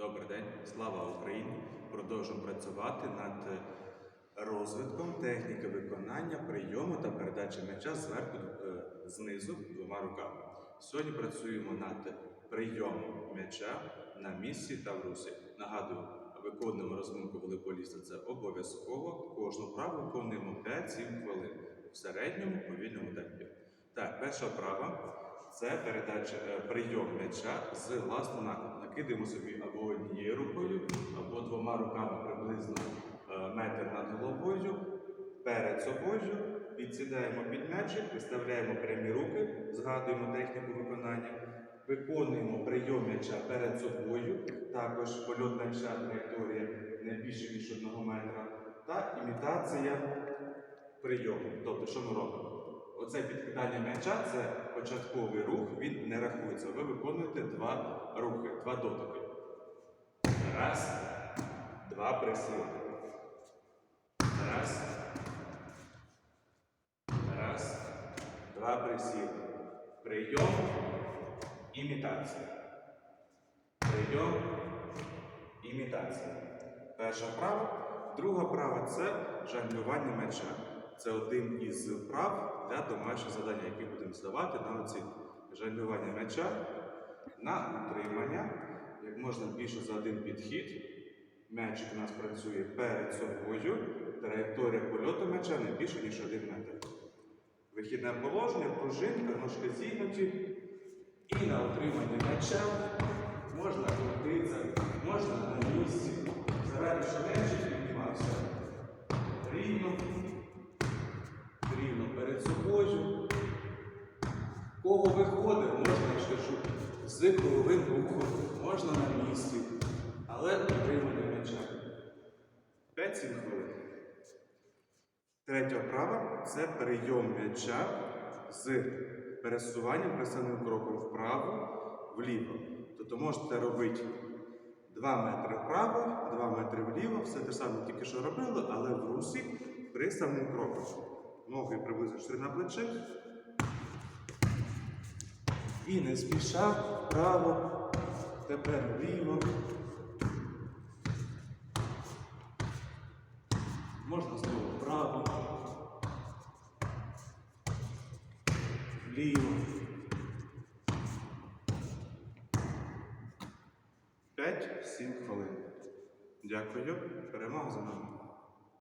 Добрий день, слава Україні! Продовжуємо працювати над розвитком техніки виконання прийому та передачі м'яча зверху е, знизу двома руками. Сьогодні працюємо над прийомом м'яча на місці та в русі. Нагадую, виконуємо розминку волейболіста. Це обов'язково. Кожну вправу виконуємо 5-7 хвилин в середньому повільному темпі. Так, перша вправа це передача е, прийом м'яча з власного накладу. Накидаємо собі або однією рукою, або двома руками приблизно е, метр над головою, перед собою, підсідаємо під м'ячик, виставляємо прямі руки, згадуємо техніку виконання, виконуємо прийом м'яча перед собою, також польот м'яча траєкторія не більше ніж одного метра, та імітація прийому. Тобто, що ми робимо? Оце підкидання м'яча це початковий рух, він не рахується. Ви виконуєте два рухи, два дотики. Раз, два присіли. Раз. Раз. Два присіли. Прийом. Імітація. Прийом. Імітація. Перша вправа. Друга вправа це жонглювання м'яча. Це один із вправ для домашніх завдання, які будемо здавати на оцінку. Жонглювання м'яча на утримання. Як можна більше за один підхід. М'ячик у нас працює перед собою. Траєкторія польоту м'яча не більше, ніж один метр. Вихідне положення, пружинка, ножки зігнуті. І на утримання м'яча можна на місці. Заради, що м'ячик піднімався рівно, рівно перед собою. Кого виходить, можна, ж з круговим рухом, можна на місці, але утримання м'яча. 5-7 хвилин. Третя вправа це прийом м'яча з пересуванням присадним кроком вправо, вліво. Тобто можете робити 2 метри вправо, 2 метри вліво, все те саме тільки що робили, але в русі приставним кроком. Ноги приблизно 4 на плече. І не спіша вправо, тепер вліво. Можна знову вправо, вліво. П'ять-сім хвилин. Дякую. Перемога за нами.